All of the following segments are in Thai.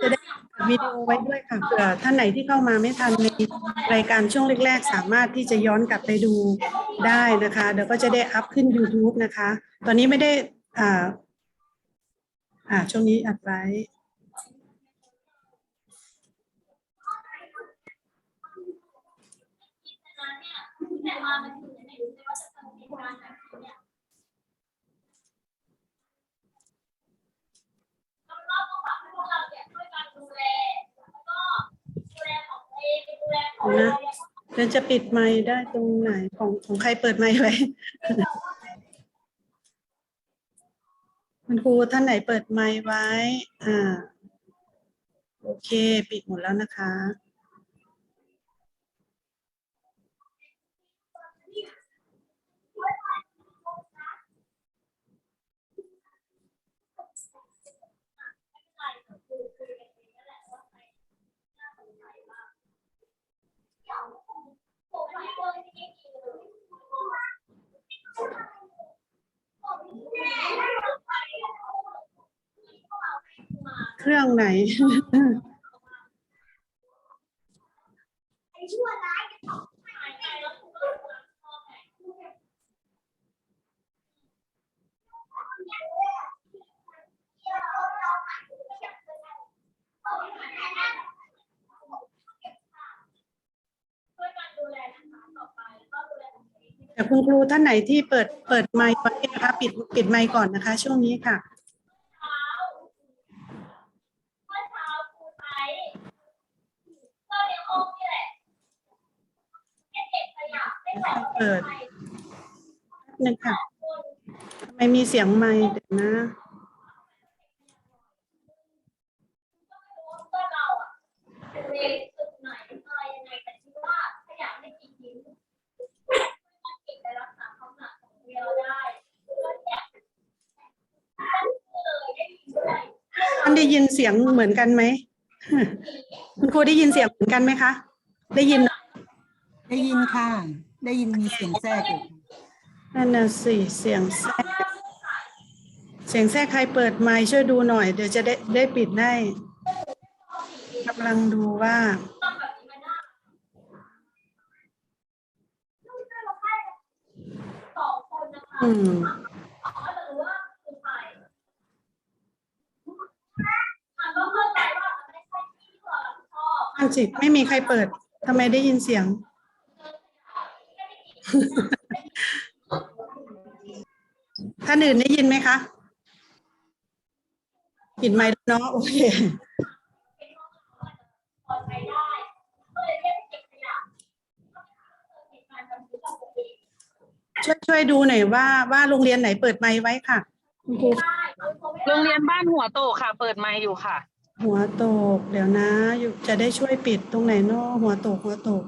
จะได้วิดีโอไว้ด้วยค่ะเผื่อท่านไหนที่เข้ามาไม่ทันในรายการช่วงแรกๆ สามารถที่จะย้อนกลับไปดูได้นะคะเดี๋ยวก็จะได้อัพขึ้น YouTube นะคะ ตอนนี้ไม่ได้อ่าอ่าช่วงนี้อัดไว้น นะเดี๋ยวจะปิดไมค์ได้ตรงไหนของของใครเปิดไมค์ไว้คุณครูท่านไหนเปิดไมค์ไว้ อ่า โอเค ปิดหมดแล้วนะคะ เครื่องไหน แต่คุณครูท่านไหนที่เปิดเปิดไมค์ไว้นะคะปิดปิดไมค์ก่อนนะคะ ช่วงนี้ค่ะเมื่อเช้าครูใช้ก็ในห้องนี่แหละแค่เก็บขยะไม่เป็นใครนึงค่ะทำไมมีเสียงไมค์เดี๋ยวนะ ก็ไม่รู้ว่าเราอะเป็นเรียนจุดไหนอะไรยังไงแต่คิดว่าขยะไม่กี่ชิ้นมันเก็บไปรักษาความหนักของเรียนเราได้ก็เนี่ยก็เลยได้ยินด้วย ท่านได้ยิน เสียงเหมือนกันไหม คุณครูได้ยินเสียงเหมือนกันไหมคะ ได้ยิน ได้ยินค่ะ ได้ยินมีเสียงแทรกอยู่ค่ะนั่นน่ะสิเสียงแทรกเสียงแทรกใครเปิดไมค์ช่วยดูหน่อย เดี๋ยวจะได้ได้ปิดได้กำลังดูว่าทำแบบนี้มาได้สองคนนะคะอืม เขาจะรู้ว่าคือใครอะก็เข้าใจว่ามันไม่ใช่ที่ที่เรารับผิด ชอบอันจิไม่มีใครเปิดทำไมได้ยินเสียง ท่านอื่นได้ยินไหมคะปิดไมค์แล้วเนาะโอเคช่วยช่วยดูหน่อยว่าว่าโรงเรียนไหนเปิดไมค์ไว้ค่ะคุณครู โรงเรียนบ้านหัวโตค่ะ เปิดไมค์อยู่ค่ะ หัวตก เดี๋ยวนะอยู่จะได้ช่วยปิดตรงไหนเนาะหัวตกหัวตก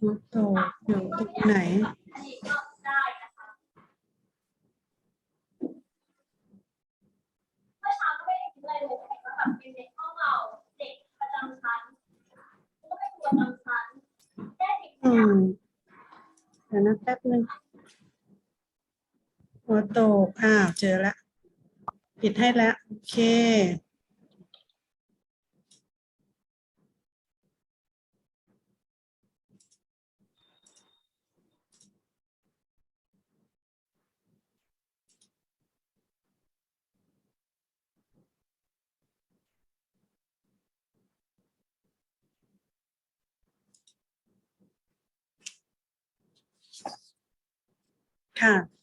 หัวตกอยู่ตรงไหนก็ได้นะคะเมื่อเช้าก็ไม่ได้คิดอะไรเลยแต่ว่าแบบเป็นเด็กห้องเราเด็กประจำชั้นก็ไม่ควรประจำชั้นแค่เด็กอืมเดี๋ยวนะแป๊บนึงหัวโตกอ้าวเจอแล้ว ปิดให้แล้ว โอเค ค่ะ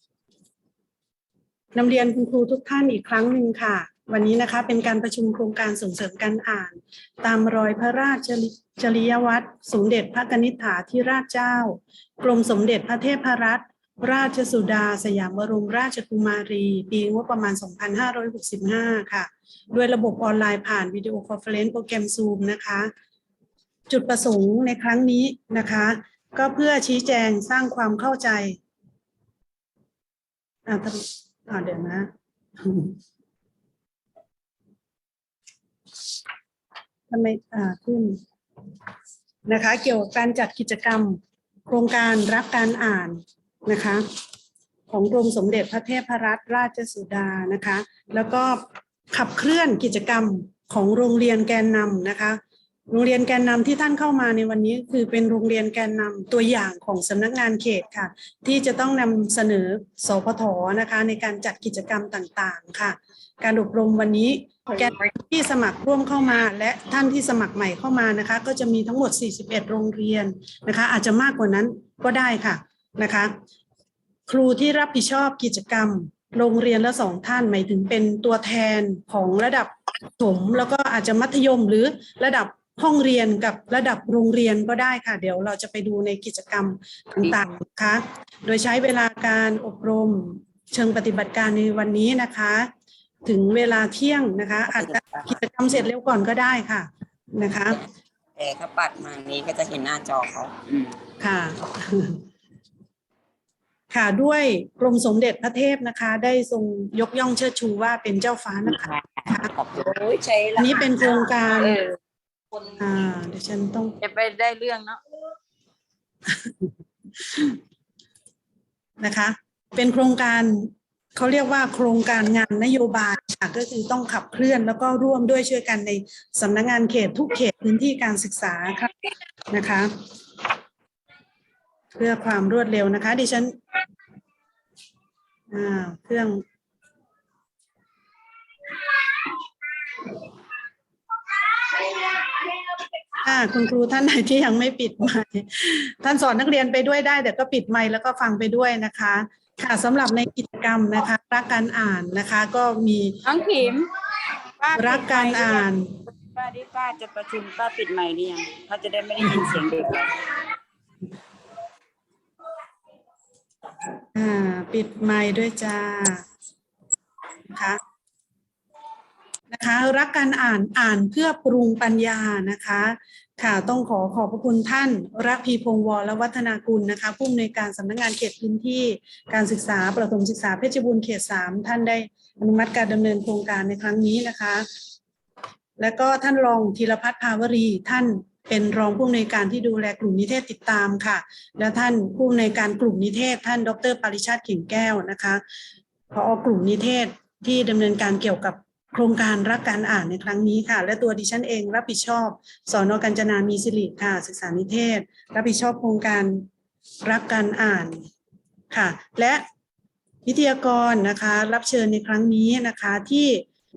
นำเรียนคุณครูทุกท่านอีกครั้งหนึ่งค่ะ วันนี้นะคะเป็นการประชุมโครงการส่งเสริมการอ่าน ตามรอยพระราชจริยวัตรสมเด็จพระกนิษฐาธิราชเจ้า กรมสมเด็จพระเทพรัตนราชสุดาสยามบรมราชกุมารี ปีงบประมาณ 2565 ค่ะ ด้วยระบบออนไลน์ผ่านวิดีโอคอนเฟอเรนซ์โปรแกรม Zoom นะคะ จุดประสงค์ในครั้งนี้นะคะ ก็เพื่อชี้แจงสร้างความเข้าใจ อ่าเดี๋ยวนะทำไมอ่าขึ้นนะคะ เกี่ยวกับการจัดกิจกรรม โครงการรักการอ่านนะคะ ของกรมสมเด็จพระเทพรัตนราชสุดานะคะ แล้วก็ขับเคลื่อนกิจกรรมของโรงเรียนแกนนำนะคะ โรงเรียนแกนนำที่ท่านเข้ามาในวันนี้คือเป็นโรงเรียนแกนนำตัวอย่างของสำนักงานเขตค่ะ ที่จะต้องนำเสนอสพทนะคะในการจัดกิจกรรมต่างๆค่ะ การอบรมวันนี้แกนที่สมัครร่วมเข้ามา และท่านที่สมัครใหม่เข้ามานะคะ ก็จะมีทั้งหมด 41 โรงเรียนนะคะ อาจจะมากกว่านั้นก็ได้ค่ะนะคะ ครูที่รับผิดชอบกิจกรรมโรงเรียนละสองท่านหมายถึงเป็นตัวแทนของระดับประถมแล้วก็อาจจะมัธยมหรือระดับ ห้องเรียนกับระดับโรงเรียนก็ได้ค่ะ เดี๋ยวเราจะไปดูในกิจกรรมต่างๆนะคะโดยใช้เวลาการอบรมเชิงปฏิบัติการในวันนี้นะคะ ถึงเวลาเที่ยงนะคะอาจจะกิจกรรมเสร็จเร็วก่อนก็ได้ค่ะนะคะแต่เขาปัดมานี้ก็จะเห็นหน้าจอเขาอืมค่ะ ค่ะด้วยกรมสมเด็จพระเทพนะคะ ได้ทรงยกย่องเชิดชูว่าเป็นเจ้าฟ้านะคะขอบคุณโอ้ยใช้อันนี้เป็นโครงการ เอออ่าเดี๋ยวฉันต้องจะไปได้เรื่องเนาะนะคะ เป็นโครงการเขาเรียกว่าโครงการงานนโยบายค่ะก็คือต้องขับเคลื่อนแล้วก็ร่วมด้วยช่วยกันในสำนักงานเขตทุกเขตพื้นที่การศึกษาค่ะนะคะ เพื่อความรวดเร็วนะคะ ดิฉันอ่าเครื่อง อ่าคุณครูท่านไหนที่ยังไม่ปิดไมค์ท่านสอนนักเรียนไปด้วยได้แต่ก็ปิดไมค์แล้วก็ฟังไปด้วยนะคะ ค่ะสำหรับในกิจกรรมนะคะ รักการอ่านนะคะ ก็มีน้องขิมป้ารักการอ่าน ป้าที่ป้าจะประชุมป้าปิดไมค์หรือยังเขาจะได้ไม่ได้ยินเสียงเด็กเราอ่า ปิดไมค์ด้วยจ้านะคะ นะคะรักการอ่านอ่านเพื่อปรุงปัญญานะคะค่ะต้องขอขอบพระคุณท่านระพีพงศ์วรวัฒนากุลนะคะผู้อำนวยการสำนักงานเขตพื้นที่การศึกษาประถมศึกษาเพชรบูรณ์เขตสามท่านได้อนุมัติการดำเนินโครงการในครั้งนี้นะคะ แล้วก็ท่านรองธีรพัฒน์ภาวรีท่านเป็นรองผู้อำนวยการที่ดูแลกลุ่มนิเทศติดตามค่ะ และท่านผู้อำนวยการกลุ่มนิเทศ ท่านดรปริชาติเข่งแก้วนะคะพอกลุ่มนิเทศที่ดำเนินการเกี่ยวกับ โครงการรักการอ่านในครั้งนี้ค่ะ และตัวดิฉันเองรับผิดชอบสอนอกัญจนามีสิริค่ะ ศึกษานิเทศ รับผิดชอบโครงการรักการอ่านค่ะ และวิทยากรนะคะ รับเชิญในครั้งนี้นะคะที่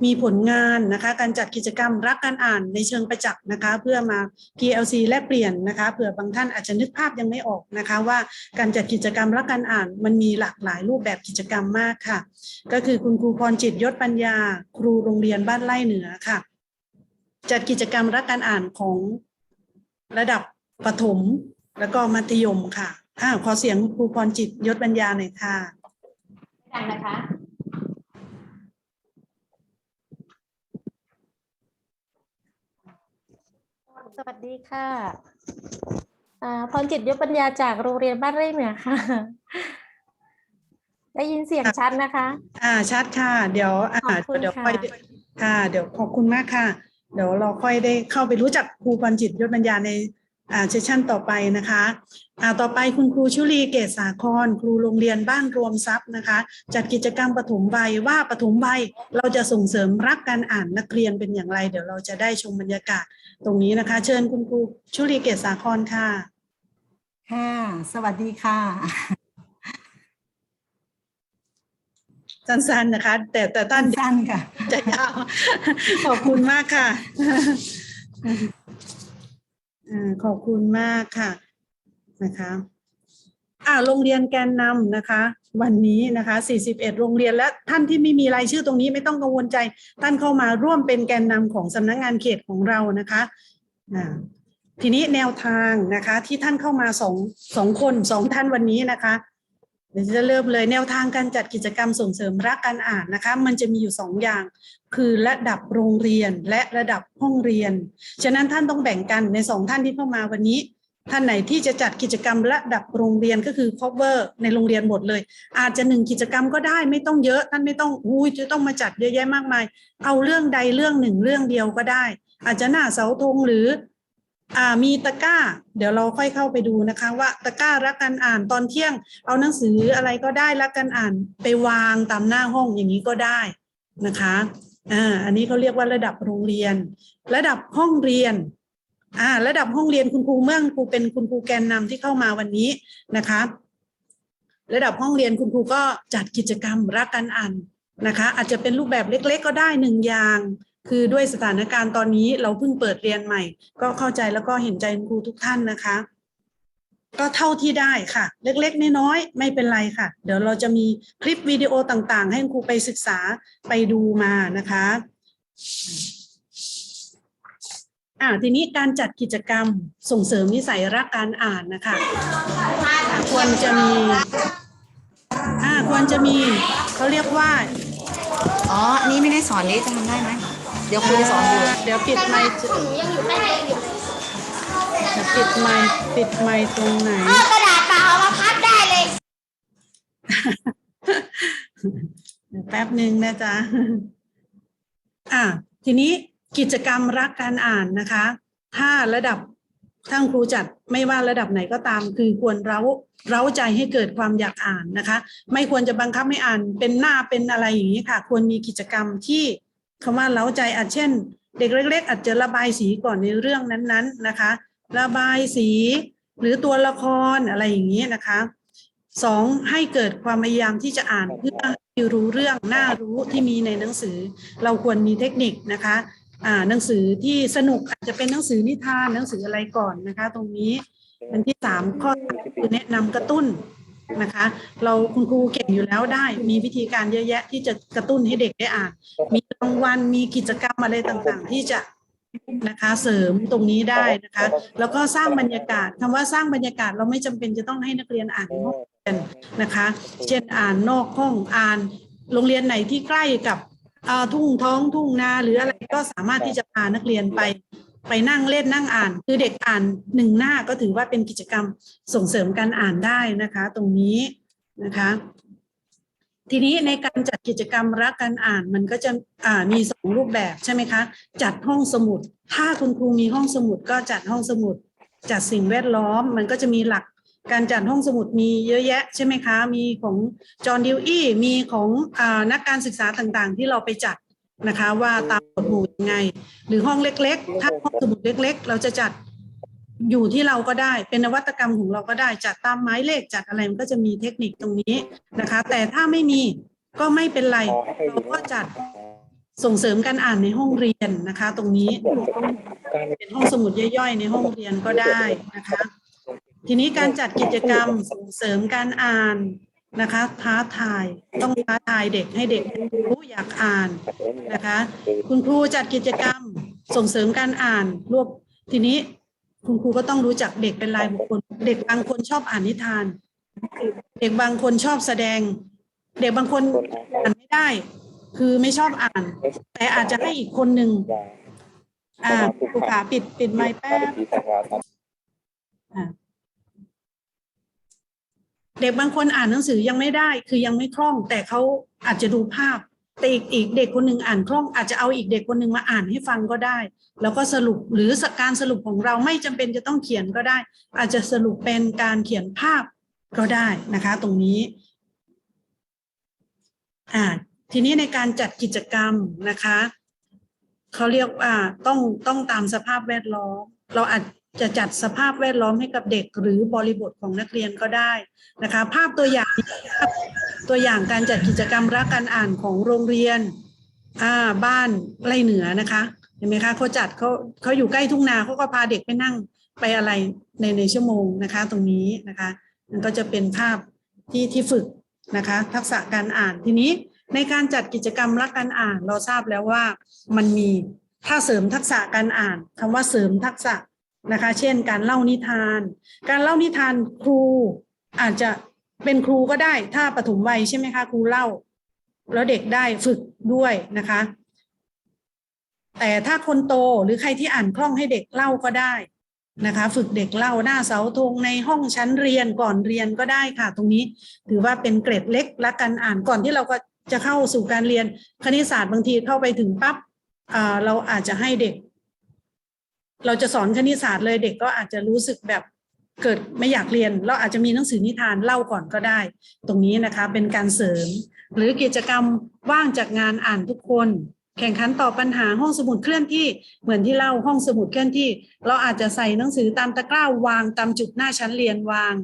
มีผลงานนะคะการจัดกิจกรรมรักการอ่านในเชิงประจักษ์นะคะ เพื่อมา PLC แลกเปลี่ยนนะคะเผื่อบางท่านอาจจะนึกภาพยังไม่ออกนะคะ ว่าการจัดกิจกรรมรักการอ่าน มันมีหลากหลายรูปแบบกิจกรรมมากค่ะ ก็คือคุณครูพรจิตยศปัญญา ครูโรงเรียนบ้านไร่เหนือค่ะ จัดกิจกรรมรักการอ่านของระดับประถมแล้วก็มัธยมค่ะอ่าขอเสียงครูพรจิตยศปัญญาหน่อยค่ะดังนะคะ สวัสดีค่ะอ่าพรจิตยศปัญญาจากโรงเรียนบ้านไร่เหนือค่ะ ได้ยินเสียงชัดนะคะ อ่าชัดค่ะ เดี๋ยวอ่าขอบคุณเดี๋ยวค่ะค่อยค่ะ เดี๋ยวขอบคุณมากค่ะ เดี๋ยวเราค่อยได้เข้าไปรู้จักครูพรจิตยศปัญญาในอ่าเซสชั่นต่อไปนะคะ อ่าต่อไปคุณครูชุลีเกษสาคร ครูโรงเรียนบ้านรวมทรัพย์นะคะ จัดกิจกรรมปฐมวัยว่าปฐมวัยเราจะส่งเสริมรักการอ่านนักเรียนเป็นอย่างไร เดี๋ยวเราจะได้ชมบรรยากาศ ตรงนี้นะคะ เชิญคุณครูชุลีเกษสาครค่ะ ค่ะ สวัสดีค่ะสั้นๆนะคะ แต่แต่ท่านสั้นๆค่ะ จะยาวขอบคุณมากค่ะอ่าขอบคุณมากค่ะ นะคะอ่าโรงเรียนแกนนำนะคะ วันนี้นะคะ 41 โรงเรียนและท่านที่ไม่มีรายชื่อตรงนี้ไม่ต้องกังวลใจ ท่านเข้ามาร่วมเป็นแกนนำของสำนักงานเขตของเรานะคะอ่าทีนี้แนวทางนะคะที่ท่านเข้ามาสองสองคนสองท่านวันนี้นะคะเดี๋ยวจะเริ่มเลยแนวทางการจัดกิจกรรมส่งเสริมรักการอ่านนะคะ มันจะมีอยู่สองอย่าง คือระดับโรงเรียนและระดับห้องเรียน ฉะนั้นท่านต้องแบ่งกันในสองท่านที่เข้ามาวันนี้ ท่านไหนที่จะจัดกิจกรรมระดับโรงเรียนก็คือ cover ในโรงเรียนหมดเลย อาจจะหนึ่งกิจกรรมก็ได้ไม่ต้องเยอะท่านไม่ต้องอุ้ยจะต้องมาจัดเยอะแยะมากมาย เอาเรื่องใดเรื่องหนึ่งเรื่องเดียวก็ได้ อาจจะหน้าเสาธงหรืออ่ามีตะกร้า เดี๋ยวเราค่อยเข้าไปดูนะคะ ว่าตะกร้ารักการอ่านตอนเที่ยง เอาหนังสืออะไรก็ได้รักการอ่านไปวางตามหน้าห้องอย่างนี้ก็ได้นะคะอ่าอันนี้เขาเรียกว่าระดับโรงเรียน ระดับห้องเรียน อ่าระดับห้องเรียนคุณครูเมื่อครูเป็นคุณครูแกนนำที่เข้ามาวันนี้นะคะ ระดับห้องเรียนคุณครูก็จัดกิจกรรมรักการอ่านนะคะ อาจจะเป็นรูปแบบเล็ก ๆ ก็ได้หนึ่งอย่าง คือด้วยสถานการณ์ตอนนี้เราเพิ่งเปิดเรียนใหม่ ก็เข้าใจแล้วก็เห็นใจคุณครูทุกท่านนะคะ ก็เท่าที่ได้ค่ะ เล็กๆน้อยๆไม่เป็นไรค่ะ เดี๋ยวเราจะมีคลิปวิดีโอต่างๆ ให้คุณครูไปศึกษาไปดูมานะคะ อ่าทีนี้การจัดกิจกรรมส่งเสริมนิสัยรักการอ่านนะคะ ควรจะมีอ่าควรจะมีเขาเรียกว่าอ๋อ อันนี้ไม่ได้สอนเลยจะทำได้ไหม เดี๋ยวครูจะสอนอยู่เดี๋ยวปิดไมค์หนูยังอยู่ใต้เตียงอยู่เลยเดี๋ยวปิดไมค์ปิดไมค์ตรงไหน เอากระดาษเปล่าเอามาพับได้เลย เดี๋ยวแป๊บหนึ่งนะจ๊ะ อะ ทีนี้ กิจกรรมรักการอ่านนะคะ ถ้าระดับทางครูจัดไม่ว่าระดับไหนก็ตาม คือควรเร้าเร้าใจให้เกิดความอยากอ่านนะคะ ไม่ควรจะบังคับให้อ่านเป็นหน้าเป็นอะไรอย่างนี้ค่ะ ควรมีกิจกรรมที่คำว่าเร้าใจอาจเช่น เด็กเล็ก ๆ อาจจะระบายสีก่อนในเรื่องนั้นๆนะคะ ระบายสีหรือตัวละครอะไรอย่างนี้นะคะสองให้เกิดความพยายามที่จะอ่านเพื่อให้รู้เรื่องน่ารู้ที่มีในหนังสือ เราควรมีเทคนิคนะคะ หนังสือที่สนุกอาจจะเป็นหนังสือนิทานหนังสืออะไรก่อนนะคะ ตรงนี้อันที่สามข้อคือแนะนำกระตุ้นนะคะ เราคุณครูเก่งอยู่แล้วได้ มีวิธีการเยอะแยะที่จะกระตุ้นให้เด็กได้อ่าน มีรางวัลมีกิจกรรมอะไรต่างๆ ที่จะนะคะเสริมตรงนี้ได้นะคะ แล้วก็สร้างบรรยากาศคำว่าสร้างบรรยากาศเราไม่จำเป็นจะต้องให้นักเรียนอ่านในห้องเรียนนะคะ เช่นอ่านนอกห้องอ่านโรงเรียนไหนที่ใกล้กับ ทุ่งท้องทุ่งนาหรืออะไรก็สามารถที่จะพานักเรียนไปไปนั่งเล่นนั่งอ่าน คือเด็กอ่านหนึ่งหน้าก็ถือว่าเป็นกิจกรรมส่งเสริมการอ่านได้นะคะ ตรงนี้นะคะ ทีนี้ในการจัดกิจกรรมรักการอ่านมันก็จะมีสองรูปแบบใช่ไหมคะ จัดห้องสมุด ถ้าคุณครูมีห้องสมุดก็จัดห้องสมุด จัดสิ่งแวดล้อมมันก็จะมีหลัก การจัดห้องสมุดมีเยอะแยะใช่ไหมคะ มีของจอห์นดิวอี้มีของอานักการศึกษาต่างๆ ที่เราไปจัดนะคะ ว่าตามกฎหมู่ยังไง หรือห้องเล็กๆ ถ้าห้องสมุดเล็ก ๆ เราจะจัดอยู่ที่เราก็ได้เป็นนวัตกรรมของเราก็ได้จัดตามไม้เลขจัดอะไรมันก็จะมีเทคนิคตรงนี้นะคะ แต่ถ้าไม่มีก็ไม่เป็นไรเราก็จัดส่งเสริมการอ่านในห้องเรียนนะคะ ตรงนี้เป็นห้องสมุดย่อยๆ ในห้องเรียนก็ได้นะคะ ทีนี้การจัดกิจกรรมส่งเสริมการอ่านนะคะท้าทายต้องท้าทายเด็กให้เด็กรู้อยากอ่านนะคะ คุณครูจัดกิจกรรมส่งเสริมการอ่านรวบทีนี้คุณครูก็ต้องรู้จักเด็กเป็นรายบุคคล เด็กบางคนชอบอ่านนิทาน เด็กบางคนชอบแสดง เด็กบางคนอ่านไม่ได้ คือไม่ชอบอ่าน แต่อาจจะให้อีกคนหนึ่งอ่าครูขาปิดปิดไมค์แป๊บอะ เด็กบางคนอ่านหนังสือยังไม่ได้คือยังไม่คล่อง แต่เขาอาจจะดูภาพแต่อีกอีกเด็กคนหนึ่งอ่านคล่องอาจจะเอาอีกเด็กคนหนึ่งมาอ่านให้ฟังก็ได้ แล้วก็สรุปหรือสการสรุปของเราไม่จำเป็นจะต้องเขียนก็ได้ อาจจะสรุปเป็นการเขียนภาพก็ได้นะคะ ตรงนี้อ่าทีนี้ในการจัดกิจกรรมนะคะเขาเรียกว่าต้องต้องตามสภาพแวดล้อม เราอาจ จะจัดสภาพแวดล้อมให้กับเด็กหรือบริบทของนักเรียนก็ได้นะคะ ภาพตัวอย่างตัวอย่างการจัดกิจกรรมรักการอ่านของโรงเรียนอ่าบ้านไรเหนือนะคะเห็นไหมคะเขาจัดเขาเขาอยู่ใกล้ทุ่งนาเขาก็พาเด็กไปนั่งไปอะไรในในชั่วโมงนะคะ ตรงนี้นะคะมันก็จะเป็นภาพที่ที่ฝึกนะคะ ทักษะการอ่านทีนี้ในการจัดกิจกรรมรักการอ่านเราทราบแล้วว่ามันมีถ้าเสริมทักษะการอ่านคำว่าเสริมทักษะ นะคะ เช่น การเล่านิทาน การเล่านิทานครูอาจจะเป็นครูก็ได้ ถ้าปฐมวัยใช่ไหมคะครูเล่า แล้วเด็กได้ฝึกด้วยนะคะ แต่ถ้าคนโตหรือใครที่อ่านคล่องให้เด็กเล่าก็ได้นะคะ ฝึกเด็กเล่าหน้าเสาธงในห้องชั้นเรียนก่อนเรียนก็ได้ค่ะ ตรงนี้ถือว่าเป็นเกรดเล็กและการอ่านก่อนที่เราก็จะเข้าสู่การเรียนคณิตศาสตร์บางทีเข้าไปถึงปั๊บเราอาจจะให้เด็ก เราจะสอนคณิตศาสตร์เลยเด็กก็อาจจะรู้สึกแบบเกิดไม่อยากเรียน เราอาจจะมีหนังสือนิทานเล่าก่อนก็ได้ ตรงนี้นะคะเป็นการเสริม หรือกิจกรรมว่างจากงานอ่านทุกคน แข่งขันต่อปัญหาห้องสมุดเคลื่อนที่เหมือนที่เล่าห้องสมุดเคลื่อนที่ เราอาจจะใส่หนังสือตามตะกร้าวางตามจุดหน้าชั้นเรียนวาง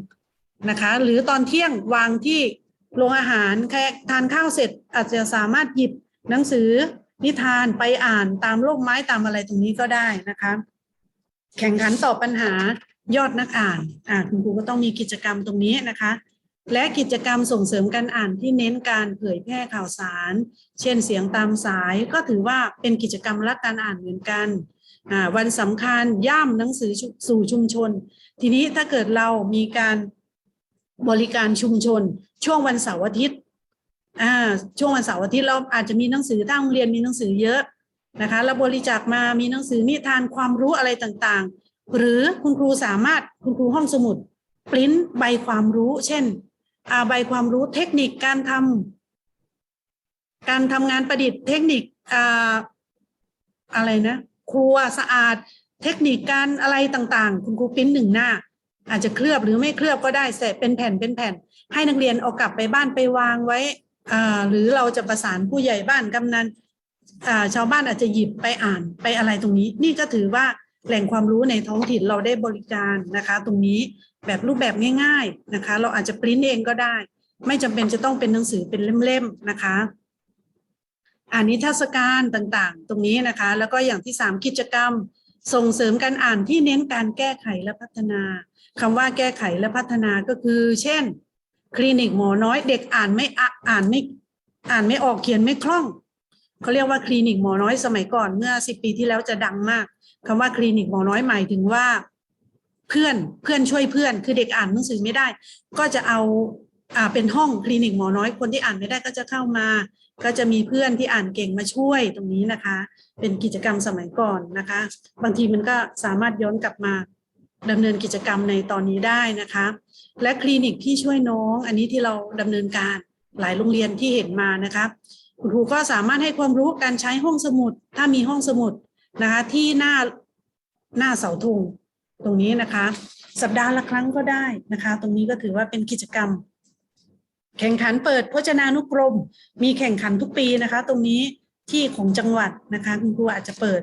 นะคะ หรือตอนเที่ยงวางที่โรงอาหารแค่ทานข้าวเสร็จอาจจะสามารถหยิบหนังสือนิทานไปอ่านตามโลกไม้ตามอะไรตรงนี้ก็ได้นะคะ แข่งขันตอบปัญหายอดนักอ่านอ่าคุณครูก็ต้องมีกิจกรรมตรงนี้นะคะ และกิจกรรมส่งเสริมการอ่านที่เน้นการเผยแพร่ข่าวสาร เช่นเสียงตามสายก็ถือว่าเป็นกิจกรรมรักการอ่านเหมือนกันวันสำคัญย่ามหนังสือสู่ชุมชน ทีนี้ถ้าเกิดเรามีการบริการชุมชน ช่วงวันเสาร์อาทิตย์ช่วงวันเสาร์อาทิตย์เราอาจจะมีหนังสือถ้าโรงเรียนมีหนังสือเยอะ นะคะแล้วบริจาคมามีหนังสือนิทานความรู้อะไรต่างๆ หรือคุณครูสามารถคุณครูห้องสมุดปริ้นใบความรู้ เช่นใบความรู้เทคนิคการทำการทำงานประดิษฐ์เทคนิคอะไรนะครัวสะอาดเทคนิคการอะไรต่างๆ คุณครูปริ้นหนึ่งหน้า อาจจะเคลือบหรือไม่เคลือบก็ได้เสร็จเป็นแผ่นเป็นแผ่น ให้นักเรียนเอากลับไปบ้านไปวางไว้อ่าหรือเราจะประสานผู้ใหญ่บ้านกำนัน ชาวบ้านอาจจะหยิบไปอ่านไปอะไรตรงนี้ นี่ก็ถือว่าแหล่งความรู้ในท้องถิ่นเราได้บริการนะคะ ตรงนี้แบบรูปแบบง่าย ๆนะคะ เราอาจจะปริ้นเองก็ได้ ไม่จำเป็นจะต้องเป็นหนังสือเป็นเล่มๆนะคะอ่านนิทรรศการต่างๆ ตรงนี้นะคะ แล้วก็อย่างที่สามกิจกรรม ส่งเสริมการอ่านที่เน้นการแก้ไขและพัฒนาคำว่าแก้ไขและพัฒนาก็คือ เช่น คลินิกหมอน้อยเด็กอ่านไม่อ่านไม่อ่านไม่ออกเขียนไม่คล่อง เขาเรียกว่าคลินิกหมอน้อยสมัยก่อนเมื่อสิปีที่แล้วจะดังมากคำว่าคลินิกหมอน้อยหมายถึงว่า เพื่อนเพื่อนช่วยเพื่อน คือเด็กอ่านหนังสือไม่ได้ ก็จะเอาอ่าเป็นห้องคลินิกหมอน้อยคนที่อ่านไม่ได้ก็จะเข้ามา ก็จะมีเพื่อนที่อ่านเก่งมาช่วยตรงนี้นะคะ เป็นกิจกรรมสมัยก่อนนะคะ บางทีมันก็สามารถย้อนกลับมาดำเนินกิจกรรมในตอนนี้ได้นะคะ และคลินิกที่ช่วยน้องอันนี้ที่เราดำเนินการหลายโรงเรียนที่เห็นมานะคะ คุณครูก็สามารถให้ความรู้การใช้ห้องสมุด ถ้ามีห้องสมุดนะคะ ที่หน้าหน้าเสาธงตรงนี้นะคะ สัปดาห์ละครั้งก็ได้นะคะ ตรงนี้ก็ถือว่าเป็นกิจกรรม แข่งขันเปิดพจนานุกรม มีแข่งขันทุกปีนะคะ ตรงนี้ที่ของจังหวัดนะคะ คุณครูอาจจะเปิด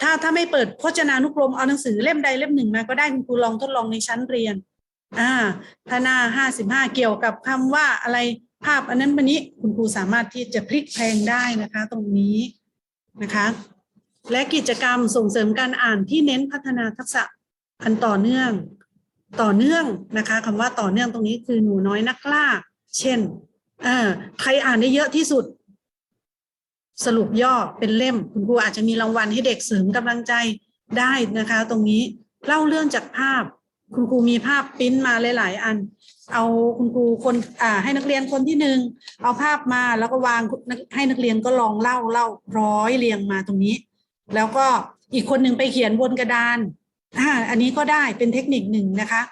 ถ้าถ้าไม่เปิดพจนานุกรมเอาหนังสือเล่มใดเล่มหนึ่งมาก็ได้คุณครูลองทดลองในชั้นเรียนอ่าถ้าหน้าห้าสิบห้าเกี่ยวกับคำว่าอะไร ภาพอันนั้นวันนี้คุณครูสามารถที่จะพลิกแพลงได้นะคะ ตรงนี้นะคะ และกิจกรรมส่งเสริมการอ่านที่เน้นพัฒนาทักษะอันต่อเนื่อง ต่อเนื่องนะคะคำว่าต่อเนื่องตรงนี้คือหนูน้อยนักล่า เช่นเออใครอ่านได้เยอะที่สุด สรุปย่อเป็นเล่ม คุณครูอาจจะมีรางวัลให้เด็กเสริมกำลังใจได้นะคะ ตรงนี้เล่าเรื่องจากภาพ คุณครูมีภาพปิ้นมาหลาย ๆ อัน เอาคุณครูคนอ่าให้นักเรียนคนที่หนึ่งเอาภาพมาแล้วก็วางให้นักเรียนก็ลองเล่าเล่าร้อยเรียงมาตรงนี้ แล้วก็อีกคนหนึ่งไปเขียนบนกระดานอ่าอันนี้ก็ได้เป็นเทคนิคหนึ่งนะคะ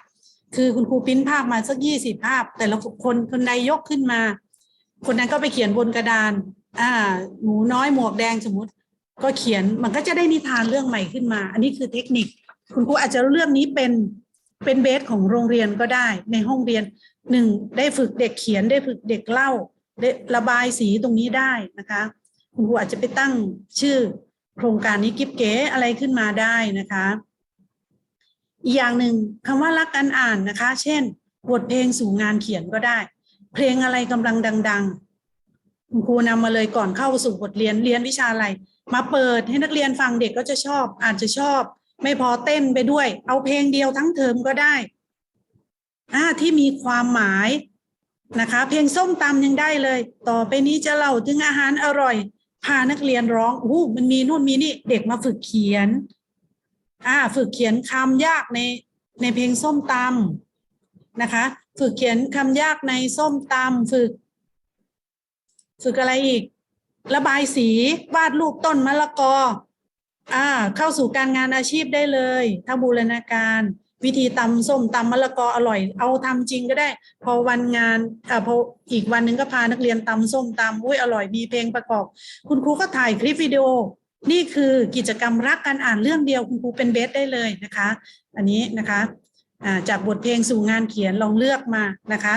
คือคุณครูปริ้นภาพมาสักยี่สิบภาพ แต่ละคนคนใดยกขึ้นมา คนนั้นก็ไปเขียนบนกระดาน อ่า หมูน้อยหมวกแดงสมมติ ก็เขียนมันก็จะได้นิทานเรื่องใหม่ขึ้นมา อันนี้คือเทคนิค คุณครูอาจจะเรื่องนี้เป็น เป็นเบสของโรงเรียนก็ได้ในห้องเรียนหนึ่งได้ฝึกเด็กเขียนได้ฝึกเด็กเล่าได้ระบายสีตรงนี้ได้นะคะคุณครูอาจจะไปตั้งชื่อโครงการนี้กิ๊บเก๋อะไรขึ้นมาได้นะคะอีกอย่างหนึ่งคำว่ารักการอ่านนะคะ เช่นบทเพลงสู่งานเขียนก็ได้ เพลงอะไรกำลังดัง ๆ คุณครูนำมาเลยก่อนเข้าสู่บทเรียนเรียนวิชาอะไร มาเปิดให้นักเรียนฟังเด็กก็จะชอบ อาจจะชอบ ไม่พอเต้นไปด้วย เอาเพลงเดียวทั้งเทอมก็ได้อ่าที่มีความหมายนะคะ เพลงส้มตำยังได้เลย ต่อไปนี้จะเล่าถึงอาหารอร่อย พานักเรียนร้องอู้มันมีนู่นมีนี่เด็กมาฝึกเขียนอ่าฝึกเขียนคำยากในในเพลงส้มตำนะคะ ฝึกเขียนคำยากในส้มตำฝึก ฝึกอะไรอีก ระบายสีวาดรูปต้นมะละกอ อ่าเข้าสู่การงานอาชีพได้เลยถ้าบูรณาการ วิธีตำส้มตำมะละกออร่อย เอาทำจริงก็ได้ พอวันงานอ่าพออีกวันหนึ่งก็พานักเรียนตำส้มตำอุ้ยอร่อยมีเพลงประกอบ คุณครูก็ถ่ายคลิปวิดีโอ นี่คือกิจกรรมรักการอ่านเรื่องเดียวคุณครูเป็นเบสได้เลยนะคะ อันนี้นะคะอ่าจากบทเพลงสู่งานเขียนลองเลือกมานะคะ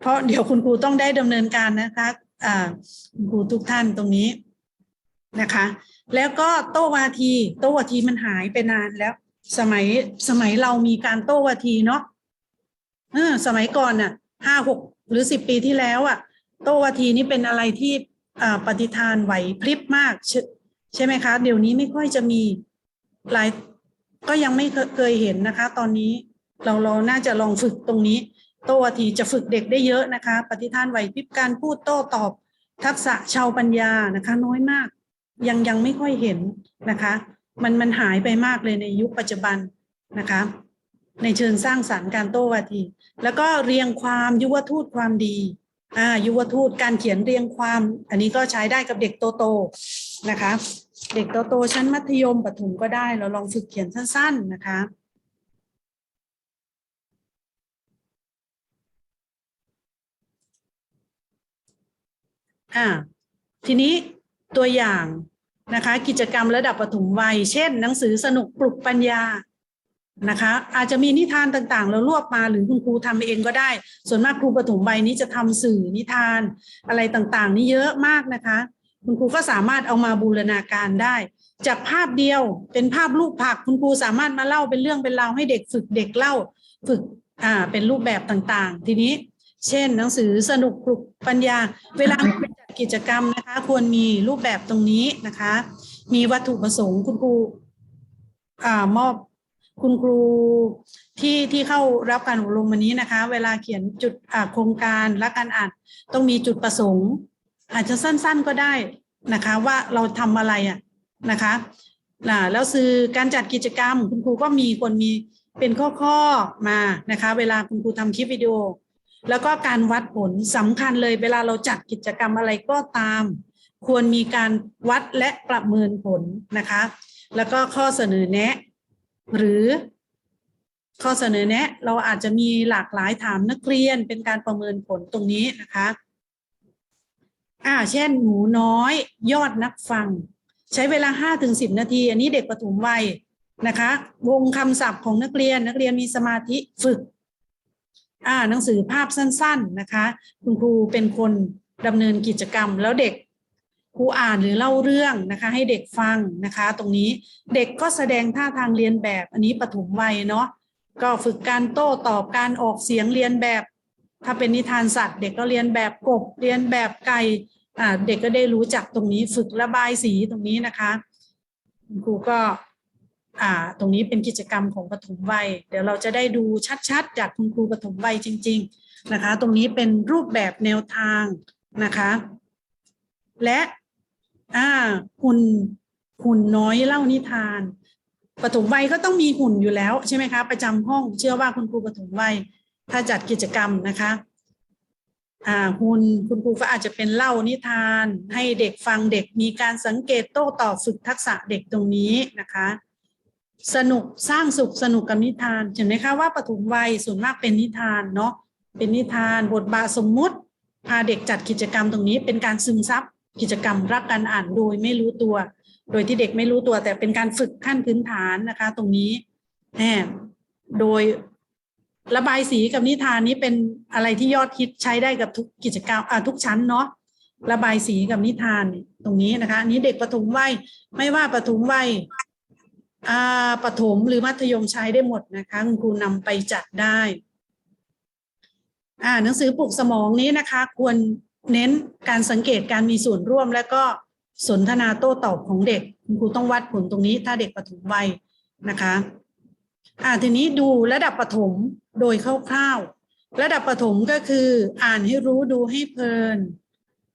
เพราะเดี๋ยวคุณครูต้องได้ดำเนินการนะคะอ่าคุณครูทุกท่านตรงนี้นะคะ แล้วก็โต้วาที โต้วาทีมันหายไปนานแล้ว สมัยสมัยเรามีการโต้วาทีเนาะเออสมัยก่อนน่ะห้าหกหรือสิบปีที่แล้วอะ โต้วาทีนี่เป็นอะไรที่ปฏิทานไหวพริบมากใช่ใช่ไหมคะ เดี๋ยวนี้ไม่ค่อยจะมีหลายก็ยังไม่เคเคยเห็นนะคะ ตอนนี้เราเราน่าจะลองฝึกตรงนี้ โต้วาทีจะฝึกเด็กได้เยอะนะคะ ปฏิทานไหวพริบการพูดโต้ตอบ ทักษะชาวปัญญานะคะ น้อยมาก ยังยังไม่ค่อยเห็นนะคะ มันมันหายไปมากเลยในยุคปัจจุบันนะคะ ในเชิงสร้างสรรค์การโต้วาที แล้วก็เรียงความยุวทูตความดีอ่ายุวทูตการเขียนเรียงความ อันนี้ก็ใช้ได้กับเด็กโตๆนะคะ เด็กโตๆชั้นมัธยมประถมก็ได้เราลองฝึกเขียนสั้น ๆนะคะอ่าทีนี้ ตัวอย่างนะคะกิจกรรมระดับประถมวัย เช่น หนังสือสนุกปลุกปัญญานะคะอาจจะมีนิทานต่างๆ เรารวบมาหรือคุณครูทำเองก็ได้ ส่วนมากครูประถมวัยนี้จะทำสื่อนิทานอะไรต่างๆ นี่เยอะมากนะคะ คุณครูก็สามารถเอามาบูรณาการได้ จากภาพเดียวเป็นภาพรูปผักคุณครูสามารถมาเล่าเป็นเรื่องเป็นราวให้เด็กฝึกเด็กเล่าฝึกอ่าเป็นรูปแบบต่างๆ ทีนี้ เช่น หนังสือสนุกปลุกปัญญา เวลาไปจัดกิจกรรมนะคะ ควรมีรูปแบบตรงนี้นะคะ มีวัตถุประสงค์คุณครูอ่ามอบคุณครูที่ที่เข้ารับการอบรมวันนี้นะคะ เวลาเขียนจุดอ่าโครงการและการอ่านต้องมีจุดประสงค์ อาจจะสั้นๆก็ได้นะคะ ว่าเราทำอะไรอะนะคะอ่าแล้วสื่อการจัดกิจกรรม คุณครูก็มีคนมีเป็นข้อๆมานะคะ เวลาคุณครูทำคลิปวิดีโอ แล้วก็การวัดผลสำคัญเลยเวลาเราจัดกิจกรรมอะไรก็ตาม ควรมีการวัดและประเมินผลนะคะ แล้วก็ข้อเสนอแนะ หรือข้อเสนอแนะ เราอาจจะมีหลากหลายถามนักเรียนเป็นการประเมินผลตรงนี้นะคะอ่าเช่น หนูน้อย ยอดนักฟัง ใช้เวลาห้าถึงสิบนาที อันนี้เด็กประถมวัยนะคะ วงคำศัพท์ของนักเรียนนักเรียนมีสมาธิฝึก หนังสือภาพสั้น ๆนะคะ คุณครูเป็นคนดำเนินกิจกรรมแล้วเด็กครูอ่านหรือเล่าเรื่องนะคะให้เด็กฟังนะคะ ตรงนี้เด็กก็แสดงท่าทางเรียนแบบ อันนี้ปฐมวัยเนาะก็ฝึกการโต้ตอบการออกเสียงเรียนแบบ ถ้าเป็นนิทานสัตว์ เด็กก็เรียนแบบกบเรียนแบบไก่เด็กก็ได้รู้จักตรงนี้ ฝึกระบายสีตรงนี้นะคะ คุณครูก็ ตรงนี้เป็นกิจกรรมของปฐมวัย เดี๋ยวเราจะได้ดูชัดๆ จากคุณครูปฐมวัยจริง ๆนะคะ ตรงนี้เป็นรูปแบบแนวทางนะคะ และหุ่นหุ่นน้อยเล่านิทานปฐมวัยก็ต้องมีหุ่นอยู่แล้วใช่ไหมคะ ประจำห้องเชื่อว่าคุณครูปฐมวัยถ้าจัดกิจกรรมนะคะอ่าหุ่นคุณครูก็อาจจะเป็นเล่านิทาน ให้เด็กฟังเด็กมีการสังเกตโต้ตอบฝึกทักษะเด็กตรงนี้นะคะ สนุกสร้างสุขสนุกกับนิทานเห็นไหมคะว่าปฐมวัยส่วนมากเป็นนิทานเนาะเป็นนิทานบทบาทสมมุติ พาเด็กจัดกิจกรรมตรงนี้ เป็นการซึมซับกิจกรรมรักการอ่านโดยไม่รู้ตัว โดยที่เด็กไม่รู้ตัว แต่เป็นการฝึกขั้นพื้นฐานนะคะ ตรงนี้แหมโดยระบายสีกับนิทานนี้เป็นอะไรที่ยอดฮิตใช้ได้กับทุกกิจกรรมอ่าทุกชั้นเนาะระบายสีกับนิทานตรงนี้นะคะนี้เด็กปฐมวัยไม่ว่าปฐมวัย ประถมหรือมัธยมใช้ได้หมดนะคะคุณครูนำไปจัดได้อาหนังสือปลุกสมองนี้นะคะ ควรเน้นการสังเกตการมีส่วนร่วม และก็สนทนาโต้ตอบของเด็ก คุณครูต้องวัดผลตรงนี้ ถ้าเด็กประถมวัยนะคะอ่าทีนี้ดูระดับประถมโดยคร่าวๆระดับประถมก็คืออ่านให้รู้ดูให้เพลิน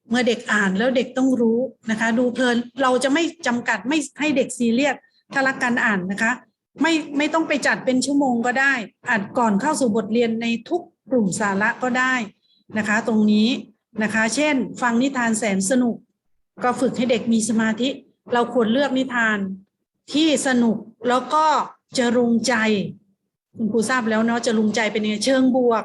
เมื่อเด็กอ่านแล้วเด็กต้องรู้นะคะ ดูเพลินเราจะไม่จำกัดไม่ให้เด็กซีเรียส ถ้ารักการอ่านนะคะ ไม่ไม่ต้องไปจัดเป็นชั่วโมงก็ได้อ่านก่อนเข้าสู่บทเรียนในทุกกลุ่มสาระก็ได้นะคะ ตรงนี้นะคะ เช่น ฟังนิทานแสนสนุก ก็ฝึกให้เด็กมีสมาธิ เราควรเลือกนิทานที่สนุกแล้วก็จะรุงใจคุณครูทราบแล้วเนาะจะรุงใจเป็นไงเชิงบวก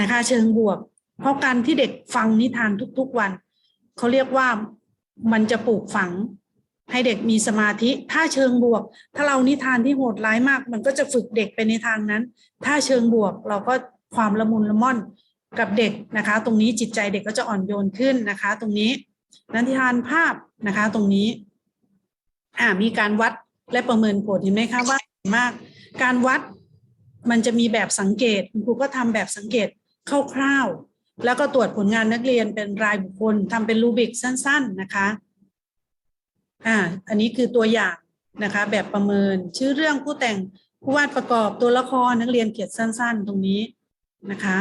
นะคะ เชิงบวก เพราะการที่เด็กฟังนิทานทุกๆวัน เขาเรียกว่ามันจะปลูกฝัง ให้เด็กมีสมาธิถ้าเชิงบวก ถ้าเรานิทานที่โหดร้ายมาก มันก็จะฝึกเด็กไปในทางนั้น ถ้าเชิงบวกเราก็ความละมุนละม่อนกับเด็กนะคะ ตรงนี้จิตใจเด็กก็จะอ่อนโยนขึ้นนะคะ ตรงนี้นันทิทานภาพนะคะ ตรงนี้อ่ามีการวัดและประเมินผลเห็นไหมคะว่ามาก การวัดมันจะมีแบบสังเกตคุณครูก็ทำแบบสังเกตคร่าวๆแล้วก็ตรวจผลงานนักเรียนเป็นรายบุคคลทำเป็นรูบิกสั้น ๆนะคะ อ่าอันนี้คือตัวอย่างนะคะ แบบประเมินชื่อเรื่องผู้แต่งผู้วาดประกอบตัวละครนักเรียนเขียนสั้น ๆ ตรงนี้นะคะ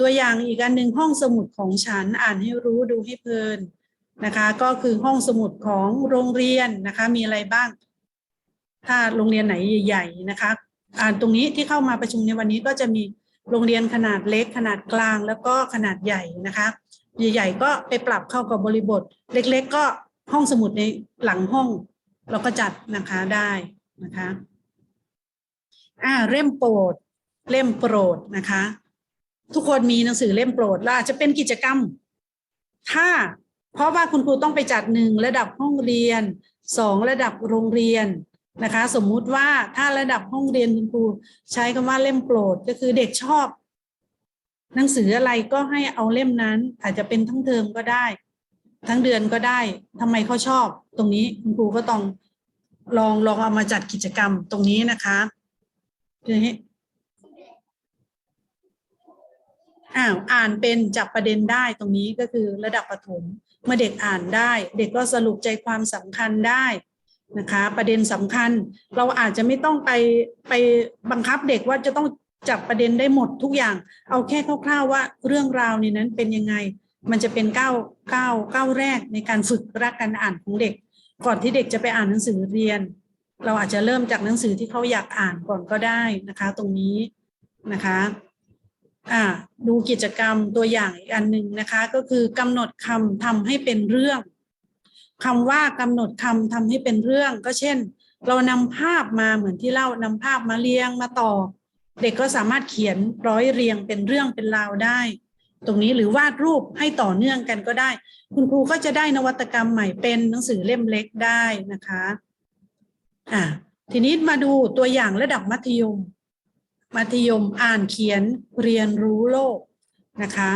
ตัวอย่างอีกอันหนึ่งห้องสมุดของฉันอ่านให้รู้ดูให้เพลินนะคะ ก็คือห้องสมุดของโรงเรียนนะคะ มีอะไรบ้าง ถ้าโรงเรียนไหนใหญ่ ๆ นะคะ อ่านตรงนี้ที่เข้ามาประชุมในวันนี้ก็จะมีโรงเรียนขนาดเล็กขนาดกลางแล้วก็ขนาดใหญ่นะคะ ใหญ่ ๆ ก็ไปปรับเข้ากับบริบท เล็ก ๆ ก็ ห้องสมุดในหลังห้อง เราก็จัดนะคะได้นะคะอ่าเล่มโปรดเล่มโปรดนะคะ ทุกคนมีหนังสือเล่มโปรดล้วอาจะเป็นกิจกรรม ถ้าเพราะว่าคุณครูต้องไปจัดหนึ่งระดับห้องเรียนสองระดับโรงเรียนนะคะ สมมุติว่าถ้าระดับห้องเรียนคุณครูใช้คำว่าเล่มโปรดก็คือเด็กชอบ หนังสืออะไรก็ให้เอาเล่มนั้น อาจจะเป็นทั้งเทอมก็ได้ ทั้งเดือนก็ได้ทำไมเขาชอบ ตรงนี้คุณครูก็ต้องลองลองเอามาจัดกิจกรรมตรงนี้นะคะทีนี้อ้าวอ่านเป็นจับประเด็นได้ตรงนี้ก็คือระดับประถมเมื่อเด็กอ่านได้ เด็กก็สรุปใจความสำคัญได้นะคะ ประเด็นสำคัญ เราอาจจะไม่ต้องไปไปบังคับเด็กว่าจะต้องจับประเด็นได้หมดทุกอย่าง เอาแค่คร่าวๆว่าเรื่องราวในนั้นเป็นยังไง มันจะเป็นก้าวก้าวก้าวแรกในการฝึกรักการอ่านของเด็ก ก่อนที่เด็กจะไปอ่านหนังสือเรียน เราอาจจะเริ่มจากหนังสือที่เขาอยากอ่านก่อนก็ได้นะคะ ตรงนี้นะคะอ่าดูกิจกรรมตัวอย่างอีกอันหนึ่งนะคะ ก็คือกำหนดคำทำให้เป็นเรื่องคำว่ากำหนดคำทำให้เป็นเรื่อง ก็เช่น เรานำภาพมาเหมือนที่เล่านำภาพมาเรียงมาต่อ เด็กก็สามารถเขียนร้อยเรียงเป็นเรื่องเป็นราวได้ ตรงนี้หรือวาดรูปให้ต่อเนื่องกันก็ได้ คุณครูก็จะได้นวัตกรรมใหม่เป็นหนังสือเล่มเล็กได้นะคะอ่าทีนี้มาดูตัวอย่างระดับมัธยม มัธยมอ่านเขียนเรียนรู้โลกนะคะ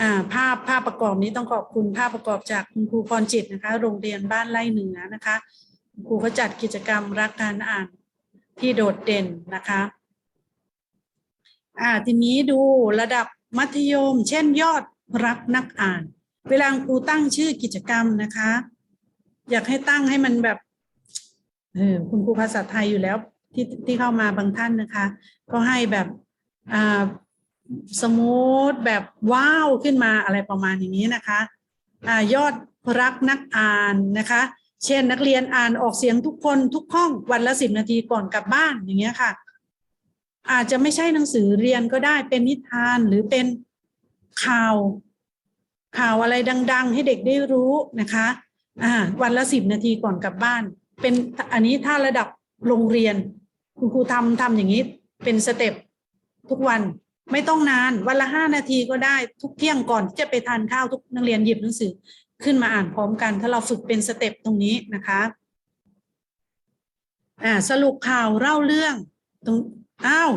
อ่าภาพภาพประกอบนี้ต้องขอบคุณภาพประกอบจากคุณครูพรจิตนะคะ โรงเรียนบ้านไร่เหนือนะคะคุณครูก็จัดกิจกรรมรักการอ่านที่โดดเด่นนะคะอ่าทีนี้ดูระดับ มัธยม เช่น ยอดรักนักอ่าน เวลาครูตั้งชื่อกิจกรรมนะคะ อยากให้ตั้งให้มันแบบเออคุณครูภาษาไทยอยู่แล้วที่ที่เข้ามาบางท่านนะคะ ก็ให้แบบอ่าสมูทแบบว้าวขึ้นมาอะไรประมาณอย่างนี้นะคะอ่ายอดรักนักอ่านนะคะ เช่นนักเรียนอ่านออกเสียงทุกคนทุกห้องวันละสิบนาทีก่อนกลับบ้านอย่างเงี้ยค่ะ อาจจะไม่ใช่หนังสือเรียนก็ได้เป็นนิทานหรือเป็นข่าว ข่าวอะไรดัง ๆ ให้เด็กได้รู้นะคะอ่าวันละสิบนาทีก่อนกลับบ้าน เป็นอันนี้ถ้าระดับโรงเรียน คุณครูทำทำอย่างนี้เป็นสเต็ปทุกวันไม่ต้องนานวันละห้านาทีก็ได้ทุกเที่ยงก่อนที่จะไปทานข้าวทุกนักเรียนหยิบหนังสือขึ้นมาอ่านพร้อมกัน ถ้าเราฝึกเป็นสเต็ปตรงนี้นะคะอ่าสรุปข่าวเล่าเรื่องตรง อ้าว